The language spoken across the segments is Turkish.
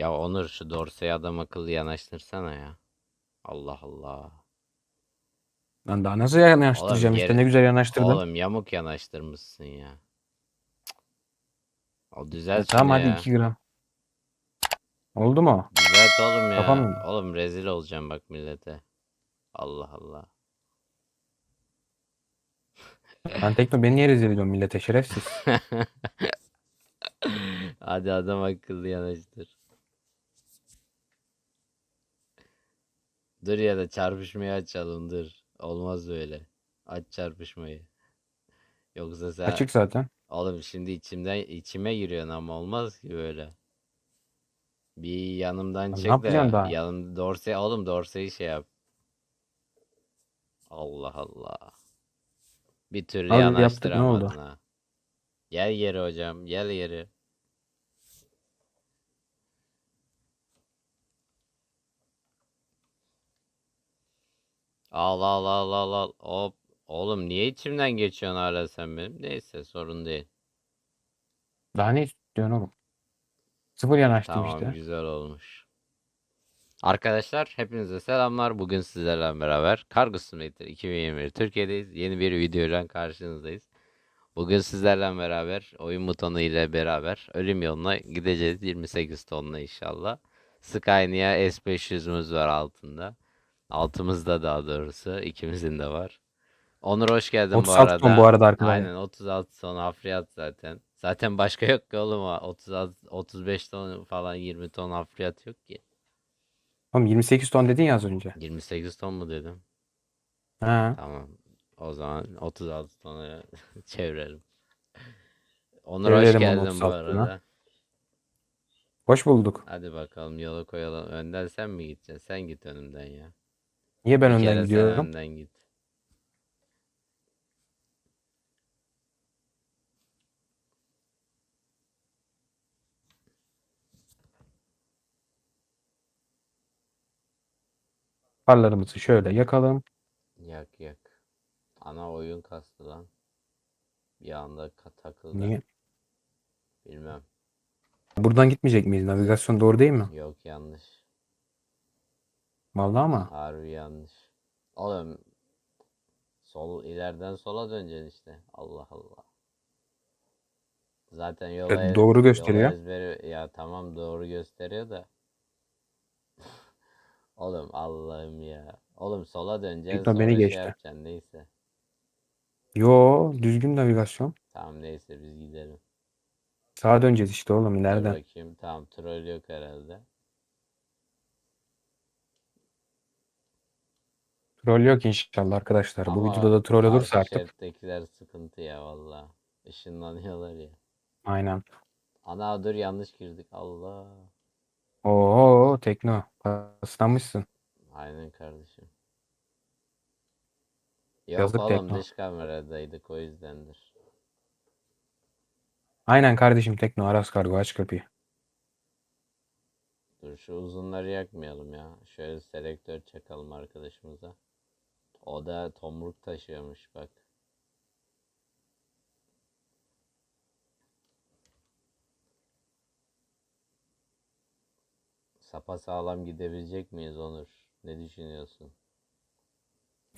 Ya Onur şu dorseyi adam akıllı yanaştırsana ya. Allah Allah. Lan daha nasıl yanaştıracağım işte geri- ne güzel yanaştırdın. Oğlum yamuk yanaştırmışsın ya. O E, düzelt tamam şunu hadi ya. 2 gram. Oldu mu? Düzelt oğlum ya. Kafam- Oğlum rezil olacağım bak millete. Allah Allah. Ben tekno beni niye rezil ediyorsun millete şerefsiz. Hadi adam akıllı yanaştır. Dur ya da çarpışmayı açalım dur. Olmaz böyle. Aç çarpışmayı. Yoksa sen Açık zaten. oğlum şimdi içimden içime giriyorsun ama olmaz ki böyle. Bir yanımdan ne çek yapacaksın de daha? yanım dorse oğlum dorseyi şey yap. Allah Allah. Bir türlü Abi yaptık, ne oldu? yanaştıramadın ha. Gel geri hocam, gel geri. Al al al al al. Hop. Oğlum niye içimden geçiyorsun hala sen benim? Neyse sorun değil. Daha ne istiyorsun oğlum? Sıfır yanaştım Tamam işte. güzel olmuş. Arkadaşlar hepinize selamlar. Bugün sizlerle beraber Kargo Simulator 2021 Türkiye'deyiz. Yeni bir videoyla karşınızdayız. Bugün sizlerle beraber oyun butonu ile beraber ölüm yoluna gideceğiz 28 tonla inşallah. Scania S500'ümüz var altında. Altımızda daha doğrusu ikimizin de var. Onur hoş geldin bu 36 arada. ton bu arada arkadaşlar. Aynen 36 ton hafriyat zaten. Zaten başka yok ki oğlum ha. 36 35 ton falan 20 ton hafriyat yok ki. Oğlum 28 ton dedin ya az önce. 28 ton mu dedim? Ha. Tamam. O zaman 36 tona çevirelim. Onur hoş Çevirelim onu geldin bu 36 tona. arada. Hoş bulduk. Hadi bakalım yola koyalım. Önden sen mi gideceksin? Sen git önümden ya. Niye ben Bir önden kere sen gidiyorum? önden git. Farlarımızı şöyle yakalım. Yak yak. Ana oyun kastı lan. Bir anda ka- takıldı. Niye? Bilmem. Buradan gitmeyecek miyiz? Navigasyon doğru değil mi? Yok yanlış. Vallahi ama. Harbi yanlış. Oğlum sol ileriden sola döneceksin işte. Allah Allah. Zaten yola Evet, doğru yola gösteriyor. ezberi- ya tamam doğru gösteriyor da. Oğlum Allah'ım ya. Oğlum sola döneceksin sonra beni şey geçti. yapacaksın neyse. Yo düzgün navigasyon. Tamam neyse biz gidelim. Sağa döneceğiz işte oğlum Dur ileriden. bakayım tamam troll yok herhalde. Troll yok inşallah arkadaşlar. Bu Ama videoda da troll olursa arka artık. şerittekiler sıkıntı ya valla. Işınlanıyorlar ya. Aynen. Ana dur yanlış girdik Allah. Oo tekno. Paslanmışsın. Aynen kardeşim. Yok Yazık oğlum Tekno. dış kameradaydık o yüzdendir. Aynen kardeşim tekno. Aras kargo aç kapıyı. Dur şu uzunları yakmayalım ya. Şöyle selektör çakalım arkadaşımıza. O da tomruk taşıyormuş bak. Sapa sağlam gidebilecek miyiz Onur? Ne düşünüyorsun?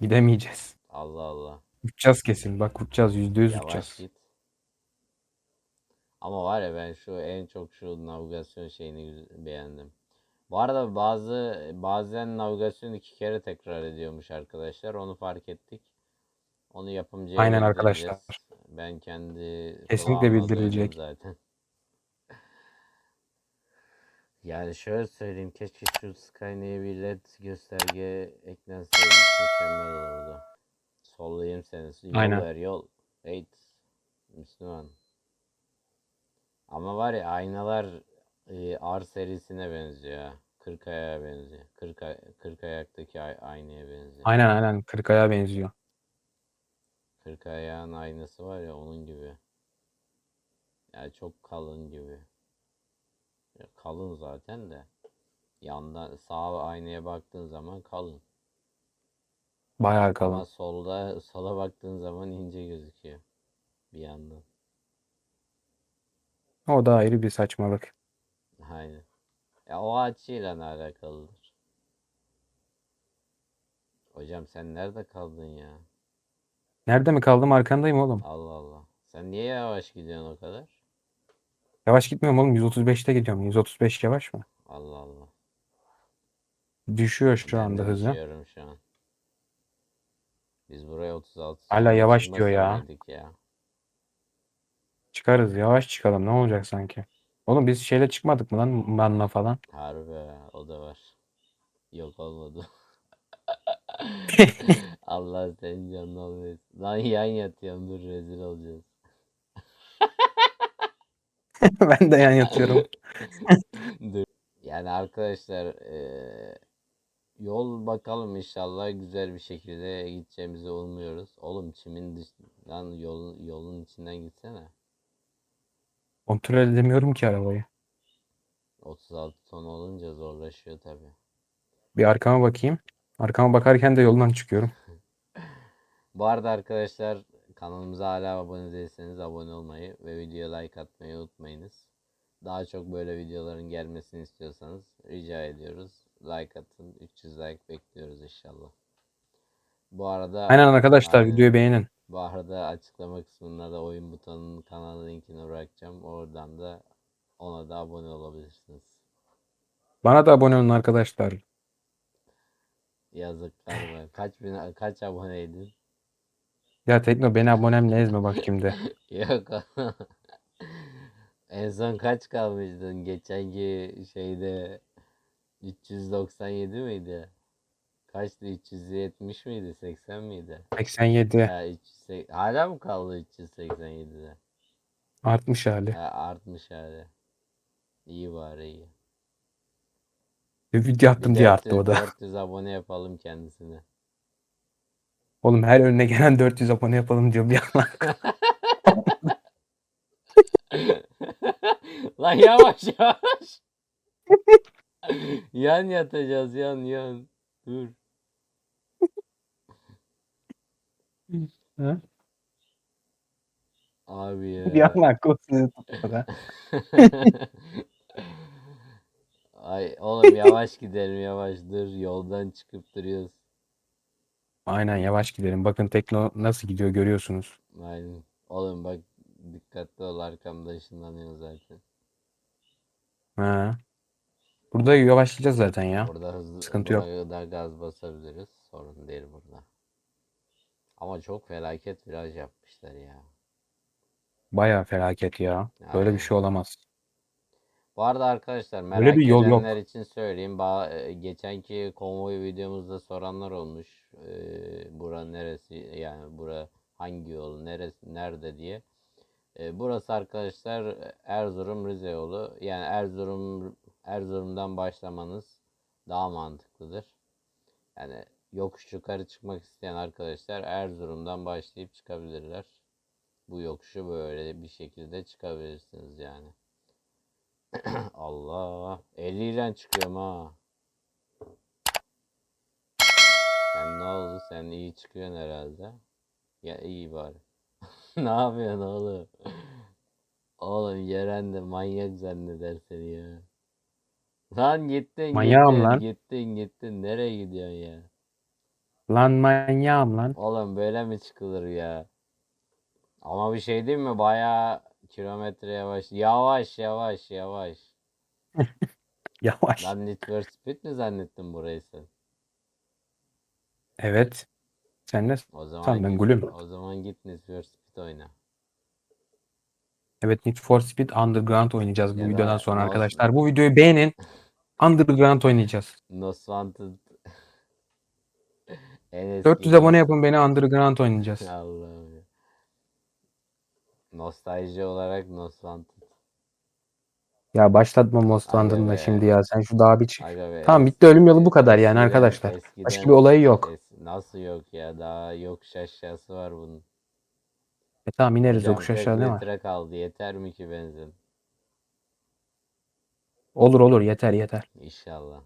Gidemeyeceğiz. Allah Allah. Uçacağız kesin. Bak uçacağız. Yüzde yüz Yavaş uçacağız. git. Ama var ya ben şu en çok şu navigasyon şeyini beğendim. Bu arada bazı bazen navigasyon iki kere tekrar ediyormuş arkadaşlar. Onu fark ettik. Onu yapımcıya Aynen arkadaşlar. Ben kendi Kesinlikle bildirilecek. zaten. Yani şöyle söyleyeyim keşke şu Skyline'e bir led gösterge eklenseymiş mükemmel olurdu. Sollayayım seni. Yol Aynen. ver yol. Eğit. Müslüman. Ama var ya aynalar R serisine benziyor. 40 ayağa benziyor. 40, ay- 40 ayaktaki ay- aynaya benziyor. Aynen aynen. Kırkaya benziyor. 40 ayağın aynası var ya onun gibi. Yani çok kalın gibi. Ya kalın zaten de. Yandan sağ aynaya baktığın zaman kalın. Bayağı Ama kalın. solda sola baktığın zaman ince gözüküyor. Bir yandan. O da ayrı bir saçmalık. Aynen. Ya o açıyla alakalıdır. Hocam sen nerede kaldın ya? Nerede mi kaldım arkandayım oğlum. Allah Allah. Sen niye yavaş gidiyorsun o kadar? Yavaş gitmiyorum oğlum 135'te gidiyorum. 135 yavaş mı? Allah Allah. Düşüyor şu Ben anda de hızı. düşüyorum şu an. Biz buraya 36 Hala yavaş diyor ya. ya. Çıkarız yavaş çıkalım ne olacak sanki. Oğlum biz şeyle çıkmadık mı lan manla falan. Harbi ha, o da var. Yok olmadı. Allah senin canını almasın. Lan yan yatıyorum dur rezil olacağız. ben de yan yatıyorum. Dur. Yani arkadaşlar eee, yol bakalım inşallah güzel bir şekilde gideceğimizi umuyoruz. Oğlum çimin dışından yolun yolun içinden gitsene. Kontrol edemiyorum ki arabayı. 36 ton olunca zorlaşıyor tabi. Bir arkama bakayım. Arkama bakarken de yoldan çıkıyorum. Bu arada arkadaşlar kanalımıza hala abone değilseniz abone olmayı ve videoya like atmayı unutmayınız. Daha çok böyle videoların gelmesini istiyorsanız rica ediyoruz. Like atın. 300 like bekliyoruz inşallah. Bu arada Aynen arkadaşlar Aynen. videoyu beğenin. Bu arada açıklama kısmında da oyun butonunun kanal linkini bırakacağım. Oradan da ona da abone olabilirsiniz. Bana da abone olun arkadaşlar. Yazıklar. Kaç bin kaç aboneydin? Ya Tekno beni abonemle ezme bak şimdi. Yok. En son kaç kalmıştın? Geçenki şeyde 397 miydi? Kaçtı? 370 miydi? 80 miydi? 87 Ha, 380 Hala mı kaldı 387'de? artmış hali. Ha, artmış hala. İyi bari iyi. Bir video attım diye arttı 400, o da. 400 abone yapalım kendisine. Oğlum her önüne gelen 400 abone yapalım diyor bir yandan. Lan yavaş yavaş. yan yatacağız yan yan. Dur. Ha? Abi ya. bir yandan akıl sizi tuttu. Ay oğlum yavaş gidelim yavaş dur yoldan çıkıp duruyoruz. Aynen yavaş gidelim. Bakın Tekno nasıl gidiyor görüyorsunuz. Aynen. Oğlum bak dikkatli ol arkamda ışınlanıyor zaten. Ha. Burada yavaşlayacağız zaten ya. Burada hızlı Sıkıntı yok. buraya gaz basabiliriz. Sorun değil burada. Ama çok felaket viraj yapmışlar ya. Baya felaket ya. Böyle Aynen. bir şey olamaz. Bu arada arkadaşlar merak Böyle bir yol yok. edenler için söyleyeyim. Ba e, geçenki konvoy videomuzda soranlar olmuş. Ee, bura neresi yani bura hangi yol neresi nerede diye. Ee, burası arkadaşlar Erzurum Rize yolu. Yani Erzurum Erzurum'dan başlamanız daha mantıklıdır. Yani yokuş yukarı çıkmak isteyen arkadaşlar Erzurum'dan başlayıp çıkabilirler. Bu yokuşu böyle bir şekilde çıkabilirsiniz yani. Allah. 50 ile çıkıyorum ha. Sen ne oldu? Sen iyi çıkıyorsun herhalde. Ya iyi bari. ne yapıyorsun oğlum? Oğlum Yeren de manyak zanneder seni ya. Lan gittin Manyağım gittin lan. gittin gittin. Nereye gidiyorsun ya? Lan manyağım lan. Oğlum böyle mi çıkılır ya? Ama bir şey değil mi? Bayağı kilometre yavaş. Yavaş yavaş yavaş. Yavaş. Lan Need for Speed mi zannettin burayı sen? Evet. Sen ne O zaman sandın git, gülüm? o zaman git Need for Speed oyna. Evet Need for Speed Underground oynayacağız bu Ya da videodan sonra arkadaşlar. Bu videoyu beğenin. Underground oynayacağız. Most Wanted. Eski 400 abone yapın beni Underground oynayacağız. Allah'ım ya. Nostalji olarak Most Wanted. Ya başlatma Most Aga Wanted'ın da be. şimdi ya. Sen şu dağa bir çık. Aga be, Tamam bitti ölüm yolu bu kadar yani eskiden- arkadaşlar. eskiden- Başka bir olayı yok. es- nasıl yok ya? Daha yokuş aşağısı var bunun. E tamam ineriz Hocam yokuş 40 aşağı var? litre kaldı. Yeter mi ki benzin? Olur olur yeter yeter. İnşallah.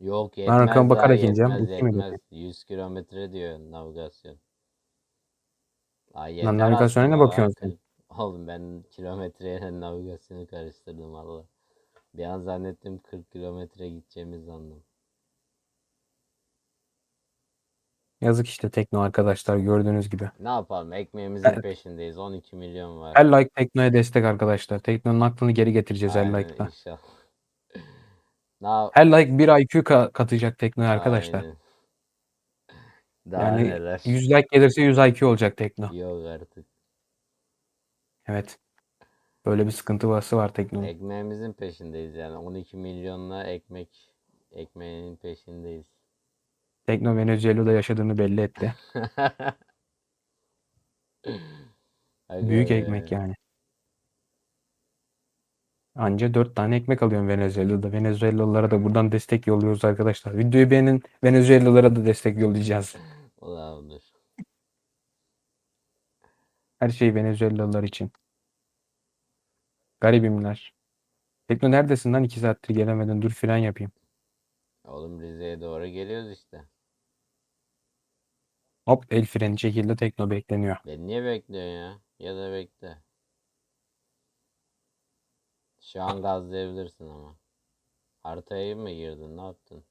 Yok Ben yetmez arkama daha, bakarak ineceğim. yetmez, İki mi yetmez. 100 kilometre diyor navigasyon. Ay Lan yeter navigasyona ne aslında bakıyorsun lan. Oğlum ben kilometreyle navigasyonu karıştırdım valla. Bir an zannettim 40 kilometre gideceğimiz sandım. Yazık işte Tekno arkadaşlar gördüğünüz gibi. Ne yapalım? Ekmeğimizin peşindeyiz. 12 milyon var. Her like Tekno'ya destek arkadaşlar. Tekno'nun aklını geri getireceğiz her Aynen, like'la. inşallah. Yap- Her like bir IQ ka- katacak Tekno'ya arkadaşlar. Aynen. Daha Yani neler? 100 like gelirse 100 IQ olacak Tekno. Yok artık. Evet. Böyle bir sıkıntı varsa var Tekno'nun. Ekmeğimizin peşindeyiz yani. 12 milyonla ekmek ekmeğinin peşindeyiz. Tekno Venezuela'da yaşadığını belli etti. Büyük ekmek yani. Anca 4 tane ekmek alıyorum Venezuela'da. Venezuelalılara da buradan destek yolluyoruz arkadaşlar. Videoyu beğenin Venezuelalılara da destek yollayacağız. Dur. Her şey Venezuelalılar için. Garibimler. Tekno neredesin lan? 2 saattir gelemedin. Dur fren yapayım. Oğlum Rize'ye doğru geliyoruz işte. Hop el freni çekildi. Tekno bekleniyor. Ben niye bekliyorsun ya? Ya da bekle. Şu an gazlayabilirsin ama. Haritaya mı girdin? Ne yaptın?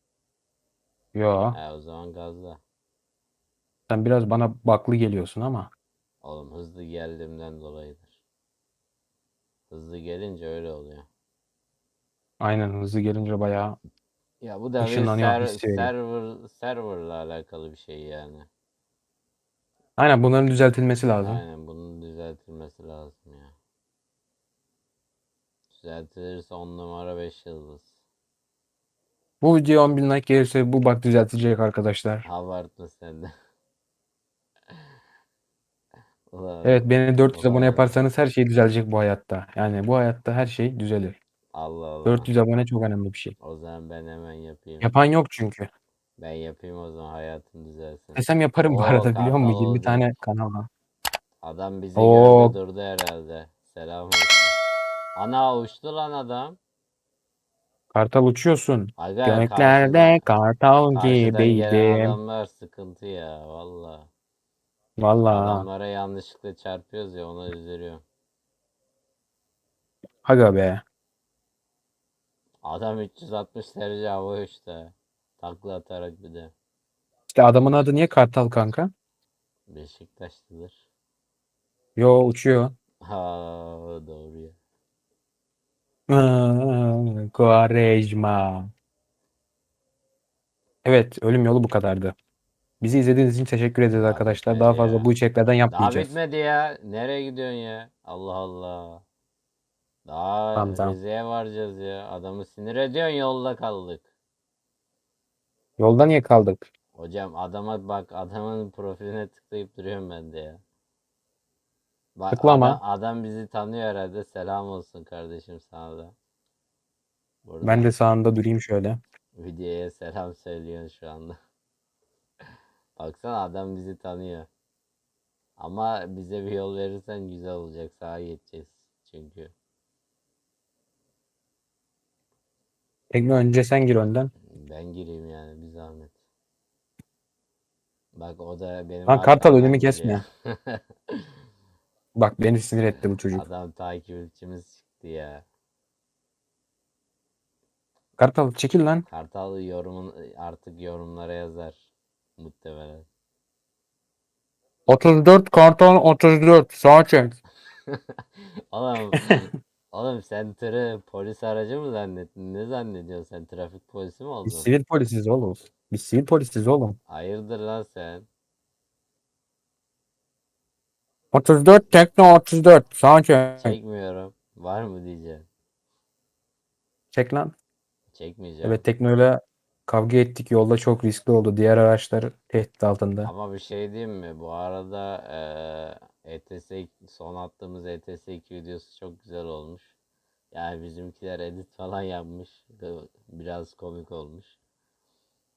Yo. He o zaman gazla. Sen biraz bana baklı geliyorsun ama. Oğlum hızlı geldiğimden dolayıdır. Hızlı gelince öyle oluyor. Aynen hızlı gelince bayağı Ya bu da bir Işınlanıyor ser- server serverla alakalı bir şey yani. Aynen bunların düzeltilmesi lazım. Aynen bunun düzeltilmesi lazım ya. Düzeltilirse 10 numara 5 yıldız. Bu video 10.000 like gelirse bu bak düzeltilecek arkadaşlar. Abartma sen de. Ulan, Evet beni 400 abone ulan. yaparsanız her şey düzelecek bu hayatta. Yani bu hayatta her şey düzelir. Allah Allah. 400 abone çok önemli bir şey. O zaman ben hemen yapayım. Yapan yok çünkü. Ben yapayım o zaman hayatım düzelsin. Desem yaparım bu Oo, arada biliyor musun? Kartal 20 oldu. tane kanalda. Adam bizi Oo. gördü durdu herhalde. Selam olsun. Ana uçtu lan adam. Kartal uçuyorsun. Aga Göklerde karşıda- kartal karşıdan gelen gibiydim. adamlar sıkıntı ya valla. Valla. Adamlara yanlışlıkla çarpıyoruz ya ona üzülüyor. Aga be. Adam 360 derece hava uçtu. Takla atarak bir de. İşte adamın adı niye Kartal kanka? Beşiktaşlıdır. Yo uçuyor. Ha. Quaresma. Evet, ölüm yolu bu kadardı. Bizi izlediğiniz için teşekkür ederiz Daha arkadaşlar. bitmedi Daha fazla ya. bu içeriklerden Daha yapmayacağız. bitmedi ya. Nereye gidiyorsun ya? Allah Allah. Daha Tamam, tamam. Rize'ye varacağız ya. Adamı sinir ediyorsun yolda kaldık. Yolda niye kaldık? Hocam adama bak adamın profiline tıklayıp duruyorum ben de ya. Bak Tıklama. Adam, adam bizi tanıyor herhalde. Selam olsun kardeşim sana da. Burada Ben de sağında durayım şöyle. videoya selam söylüyorsun şu anda. Baksana adam bizi tanıyor. Ama bize bir yol verirsen güzel olacak. Sağa geçeceğiz çünkü. Tekno önce sen gir önden. Ben gireyim yani bir zahmet. Bak o da benim Lan Kartal, arkamdan önümü geliyor. Bak beni sinir etti bu çocuk. Adam takipçimiz çıktı ya. Kartal çekil lan. Kartal yorumun artık yorumlara yazar. Muhtemelen. 34 Kartal 34. Sağa çek. Oğlum, oğlum sen tırı polis aracı mı zannettin? Ne zannediyorsun sen? Trafik polisi mi oldun? Biz sivil polisiz oğlum. Biz sivil polisiz oğlum. Hayırdır lan sen? 34 Tekno 34. Sağa çek. Çekmiyorum. Var mı diyeceğim. Çek lan. Çekmeyeceğim. Evet Tekno'yla kavga ettik. Yolda çok riskli oldu. Diğer araçlar tehdit altında. Ama bir şey diyeyim mi? Bu arada eee ETS son attığımız ETS 2 videosu çok güzel olmuş. Yani bizimkiler edit falan yapmış. Biraz komik olmuş.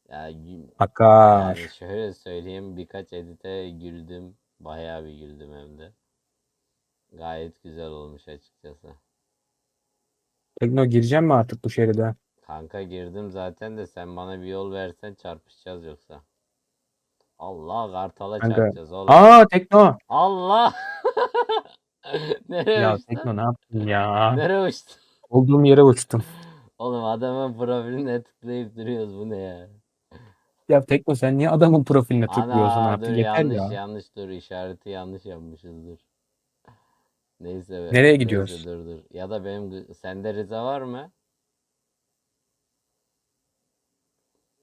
Yani, Akar. yani şöyle söyleyeyim birkaç edite güldüm. Bayağı bir güldüm hem de. Gayet güzel olmuş açıkçası. Tekno gireceğim mi artık bu şeride? Kanka girdim zaten de sen bana bir yol versen çarpışacağız yoksa. Allah kartala Kanka, çarpacağız oğlum. Aa Tekno. Allah! Nereye Ya uçtun? Tekno ne yaptın ya? Nereye uçtun? Olduğum yere uçtum. Oğlum adamın profiline tıklayıp duruyoruz bu ne ya? Ya Tekno sen niye adamın profiline tıklıyorsun Ana artık dur yeter yanlış ya. yanlış dur işareti yanlış yapmışızdır. Neyse be, Nereye gidiyoruz? dur dur. Ya da benim sende Rize var mı?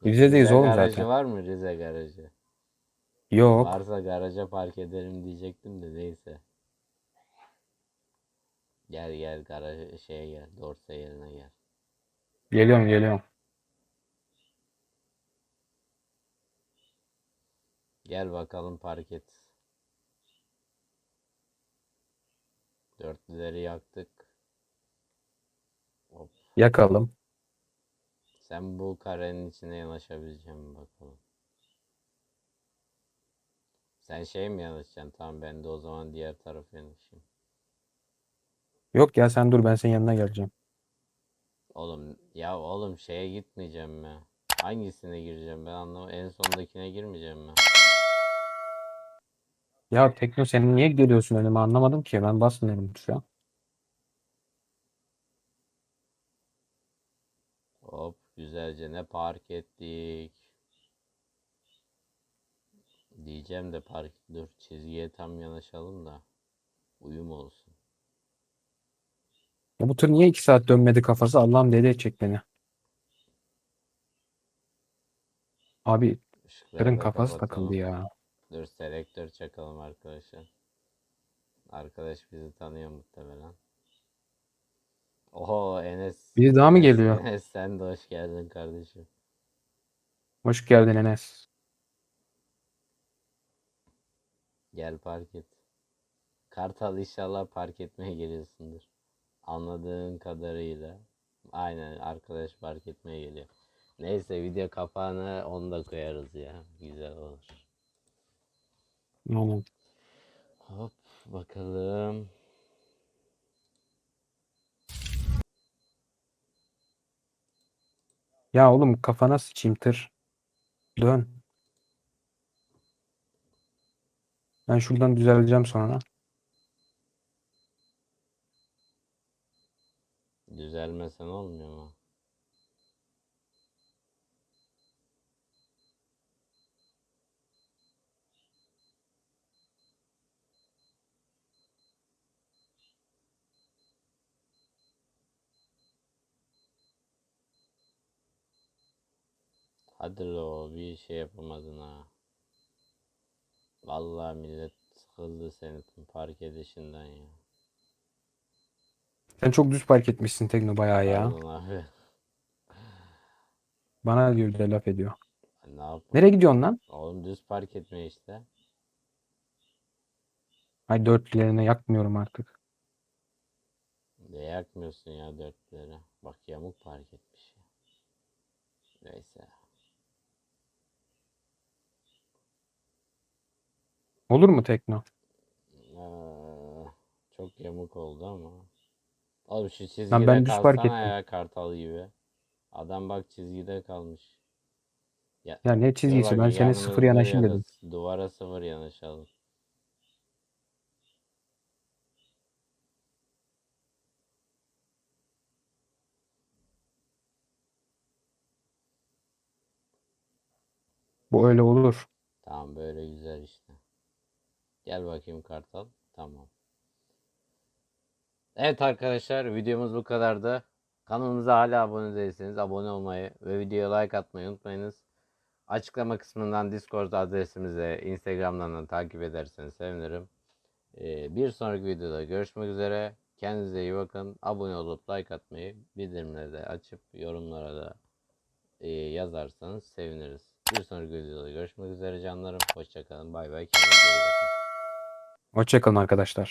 Rize'deyiz Rize oğlum garajı zaten. var mı Rize garajı? Yok. Varsa garaja park ederim diyecektim de neyse. Gel gel garaj şeye gel. Dorsa yerine gel. Geliyorum geliyorum. Gel bakalım park et. Dörtlüleri yaktık. Hop. Yakalım. Sen bu karenin içine yanaşabilecek misin bakalım. Sen şey mi yanaşacaksın? Tamam ben de o zaman diğer tarafa yanaşayım. Yok ya sen dur ben senin yanına geleceğim. Oğlum ya oğlum şeye gitmeyeceğim mi? Hangisine gireceğim ben anlamadım. En sondakine girmeyeceğim mi? Ya Tekno sen niye geliyorsun önüme anlamadım ki. Ben basmıyorum şu an. Hop güzelce ne park ettik. Diyeceğim de park dur çizgiye tam yanaşalım da uyum olsun. Ya bu tır niye iki saat dönmedi kafası? Allah'ım deli edecek beni. Abi Işıkları tırın da kafası kapatalım. takıldı ya. Dur selektör çakalım arkadaşlar. Arkadaş bizi tanıyor muhtemelen. Oho Enes. Biri daha mı geliyor? Enes sen de hoş geldin kardeşim. Hoş geldin Enes. Gel park et. Kartal inşallah park etmeye geliyorsundur. Anladığın kadarıyla. Aynen arkadaş park etmeye geliyor. Neyse video kapağını onu da koyarız ya. Güzel olur. Oğlum. Hop bakalım. Ya oğlum kafana sıçayım tır. Dön. Ben şuradan düzeleceğim sonra. Düzelmesen olmuyor mu? Hadi lo bir şey yapamadın ha. Vallahi millet sıkıldı senin park edişinden ya. Sen çok düz park etmişsin Tekno bayağı ya. Pardon abi. Bana diyor bir de laf ediyor. Ne yapayım? Nereye gidiyorsun lan? Oğlum düz park etme işte. Ay dörtlerine yakmıyorum artık. Ne yakmıyorsun ya dörtleri. Bak yamuk park etmiş. Neyse. Olur mu Tekno? Aa, çok yamuk oldu ama. Oğlum şu çizgide Lan ben düz kalsana ettim. ya kartal gibi. Adam bak çizgide kalmış. Ya, Ya ne dur çizgisi? Ben seni sıfır yanımızda yanaşın ya da dedim. Duvara sıfır yanaşalım. Bu öyle olur. Tamam böyle güzel işte. Gel bakayım kartal. Tamam. Evet arkadaşlar videomuz bu kadardı. Kanalımıza hala abone değilseniz abone olmayı ve videoya like atmayı unutmayınız. Açıklama kısmından Discord adresimize Instagram'dan da takip ederseniz sevinirim. Ee, bir sonraki videoda görüşmek üzere. Kendinize iyi bakın. Abone olup like atmayı, bildirimleri de açıp yorumlara da e, yazarsanız seviniriz. Bir sonraki videoda görüşmek üzere canlarım. Hoşçakalın. Bay bay. Kendinize iyi bakın. Hoşçakalın arkadaşlar.